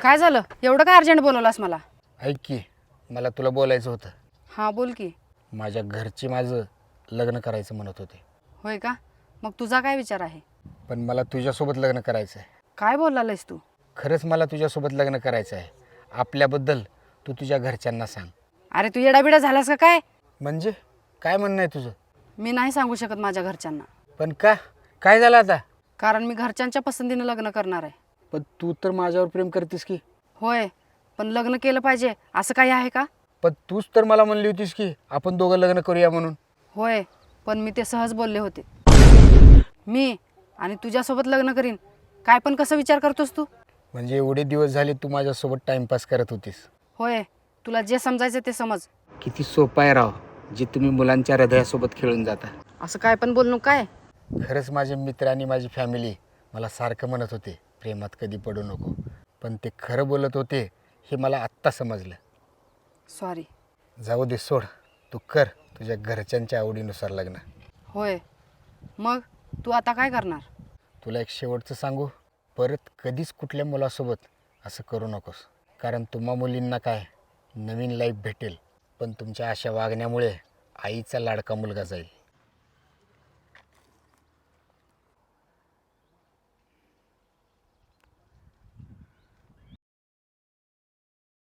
काय झालं? एवढं काय अर्जंट बोलवलास मला? ऐक की मला तुला बोलायचं होतं. हां बोल की. माझ्या घरची माझं लग्न करायचं म्हणत होते. होय का? मग तुझा काय विचार आहे? पण मला तुझ्यासोबत लग्न करायचं आहे काय बोललायस तू? खरंच मला तुझ्यासोबत लग्न करायचं आहे आपल्याबद्दल तू तुझ्या घरच्यांना सांग. अरे तू येडाबिडा झालास का काय? म्हणजे? काय म्हणणं आहे तुझं? मी नाही सांगू शकत माझ्या घरच्यांना. पण का? काय झालं आता? कारण मी घरच्यांच्या पसंतीनं लग्न करणार आहे. पण तू तर माझ्यावर प्रेम करतेस की. होय पण लग्न केलं पाहिजे असं काही आहे का? पण तूच तर मला म्हणली होतीस की आपण दोघं लग्न करूया म्हणून. होय पण मी ते सहज बोलले होते. मी आणि तुझ्यासोबत लग्न करीन काय पण कसं विचार करतोस तू? म्हणजे एवढे दिवस झाले तू माझ्यासोबत टाइमपास करत होतीस. होय तुला जे समजायचं ते समज. किती सोपं आहे राव जे तुम्ही मुलांच्या हृदयासोबत खेळून जाता. असं काय पण बोलणं काय? खरंच माझे मित्र आणि माझी फॅमिली मला सारखं म्हणत होते. प्रेमात कधी पडू नको. पण ते खरं बोलत होते हे मला आत्ता समजलं. सॉरी जाऊ दे सोड. तू कर. तुझ्या घरच्यांच्या आवडीनुसार लग्न. होय. मग? तू आता काय करणार? तुला एक शेवटचं सांगू. परत कधीच कुठल्या मुलासोबत असं करू नकोस. कारण तुम्हा मुलींना काय नवीन लाईफ भेटेल. पण तुमच्या अशा वागण्यामुळे आईचा लाडका मुलगा जाईल.